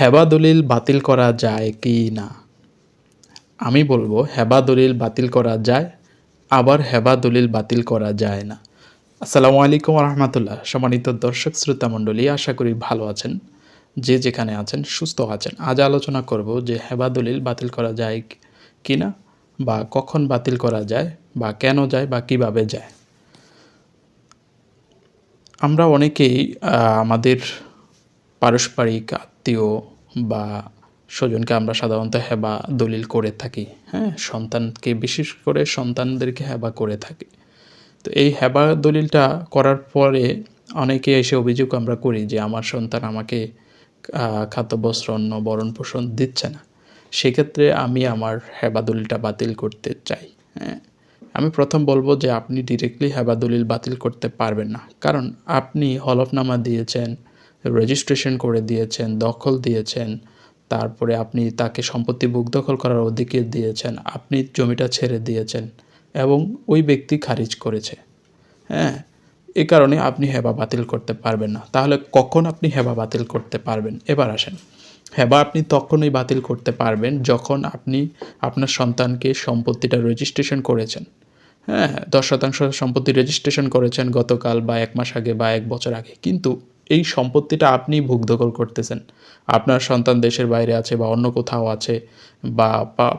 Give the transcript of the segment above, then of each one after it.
হেবা দলিল বাতিল করা যায় কি না? আমি বলব হেবা দলিল বাতিল করা যায়, আবার হেবা দলিল বাতিল করা যায় না। আসসালামু আলাইকুম রহমতুল্লাহ সম্মানিত দর্শক শ্রোতা মণ্ডলী, আশা করি ভালো আছেন। যে যেখানে আছেন, সুস্থ আছেন। আজ আলোচনা করব যে হেবা দলিল বাতিল করা যায় কি না, বা কখন বাতিল করা যায়, বা কেন যায়, বা কীভাবে যায়। আমরা অনেকেই আমাদের পারস্পরিক আত্মীয় বা স্বজনকে আমরা সাধারণত হেবা দলিল করে থাকি হ্যাঁ? সন্তানকে বিশেষ করে সন্তানদেরকে হেবা করে থাকি। তো এই হেবা দলিলটা করার পরে অনেকে এসে অভিযোগ আমরা করি যে আমার সন্তান আমাকে আহ, খাদ্য বস্ত্র অন্ন বরণ পোষণ দিচ্ছে না। সেক্ষেত্রে আমি আমার হেবা দলিলটা বাতিল করতে চাই। হ্যাঁ? আমি প্রথম বলব যে আপনি ডিরেক্টলি হেবা দলিল বাতিল করতে পারবেন না। কারণ আপনি হলফনামা দিয়েছেন রেজিস্ট্রেশন করে দিয়েছেন, দখল দিয়েছেন, তারপরে আপনি তাকে সম্পত্তি বুক দখল করার অধিকার দিয়েছেন, আপনি জমিটা ছেড়ে দিয়েছেন এবং ওই ব্যক্তি খারিজ করেছে। হ্যাঁ এ কারণে আপনি হেবা বাতিল করতে পারবেন না। তাহলে কখন আপনি হেবা বাতিল করতে পারবেন? এবার আসেন। হেবা আপনি তখনই বাতিল করতে পারবেন যখন আপনি আপনার সন্তানকে সম্পত্তিটা রেজিস্ট্রেশন করেছেন। হ্যাঁ দশ শতাংশ সম্পত্তি রেজিস্ট্রেশন করেছেন গতকাল বা এক মাস আগে বা এক বছর আগে। কিন্তু এই সম্পত্তিটা আপনি ভোগদখল করতেছেন। আপনার সন্তান দেশের বাইরে আছে বা অন্য কোথাও আছে বা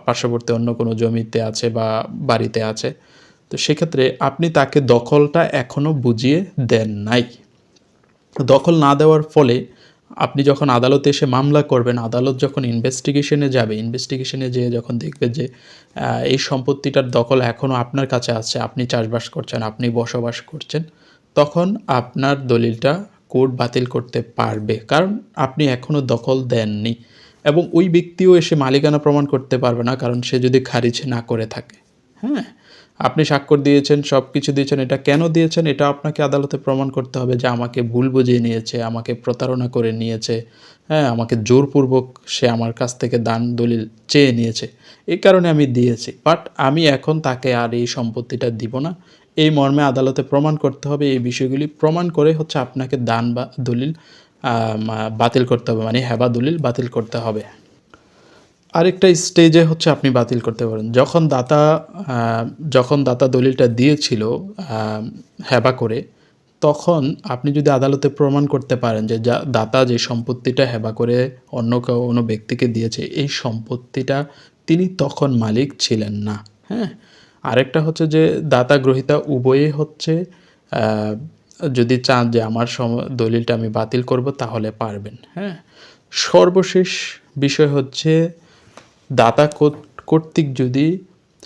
পার্শ্ববর্তী অন্য কোনো জমিতে আছে বা বাড়িতে আছে, তো সেক্ষেত্রে আপনি তাকে দখলটা এখনও বুঝিয়ে দেন নাই। দখল না দেওয়ার ফলে আপনি যখন আদালতে এসে মামলা করবেন, আদালত যখন ইনভেস্টিগেশনে যাবে ইনভেস্টিগেশনে যেয়ে যখন দেখবে যে এই সম্পত্তিটার দখল এখনও আপনার কাছে আছে, আপনি চাষবাস করছেন, আপনি বসবাস করছেন, তখন আপনার দলিলটা কোর্ট বাতিল করতে পারবে, কারণ আপনি এখনও দখল দেননি। এবং ওই ব্যক্তিও এসে মালিকানা প্রমাণ করতে পারবে না, কারণ সে যদি খারিজ না করে থাকে। হ্যাঁ? আপনি স্বাক্ষর দিয়েছেন সব কিছু দিয়েছেন, এটা কেন দিয়েছেন, এটা আপনাকে আদালতে প্রমাণ করতে হবে যে আমাকে ভুল বুঝিয়ে নিয়েছে, আমাকে প্রতারণা করে নিয়েছে। হ্যাঁ আমাকে জোরপূর্বক সে আমার কাছ থেকে দান দলিল চেয়ে নিয়েছে। এই কারণে আমি দিয়েছি, বাট আমি এখন তাকে আর এই সম্পত্তিটা দিব না। এই মর্মে আদালতে প্রমাণ করতে হবে, এই বিষয়গুলি প্রমাণ করে হচ্ছে আপনাকে দান বা দলিল বাতিল করতে হবে মানে হেবা দলিল বাতিল করতে হবে। আরেকটা স্টেজে হচ্ছে আপনি বাতিল করতে পারেন। যখন দাতা যখন দাতা দলিলটা দিয়েছিল হেবা করে, তখন আপনি যদি আদালতে প্রমাণ করতে পারেন যে যা, দাতা যে সম্পত্তিটা হেবা করে অন্য কেউ কোনো ব্যক্তিকে দিয়েছে, এই সম্পত্তিটা তিনি তখন মালিক ছিলেন না হ্যাঁ? আরেকটা হচ্ছে যে দাতা গ্রহিতা উভয়ে হচ্ছে যদি চান যে আমার সম- দলিলটা আমি বাতিল করব তাহলে পারবেন হ্যাঁ? সর্বশেষ বিষয় হচ্ছে দাতা কর্তৃক যদি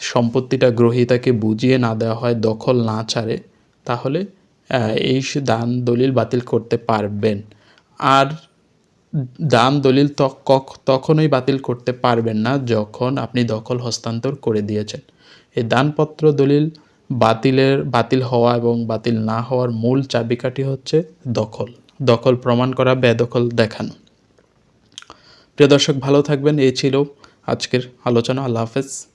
সম্পত্তিটা গ্রহীতাকে বুঝিয়ে না দেওয়া হয়, দখল না ছাড়ে, তাহলে এই দান দলিল বাতিল করতে পারবেন। আর দান দলিল তখনই বাতিল করতে পারবেন না যখন আপনি দখল হস্তান্তর করে দিয়েছেন। এই দানপত্র দলিল বাতিলের, বাতিল হওয়া এবং বাতিল না হওয়ার মূল চাবিকাঠি হচ্ছে দখল। দখল প্রমাণ করা, বেদখল দেখানো। প্রিয় দর্শক, ভালো থাকবেন। এই ছিল আজকের আলোচনা। আল্লাহ হাফেজ।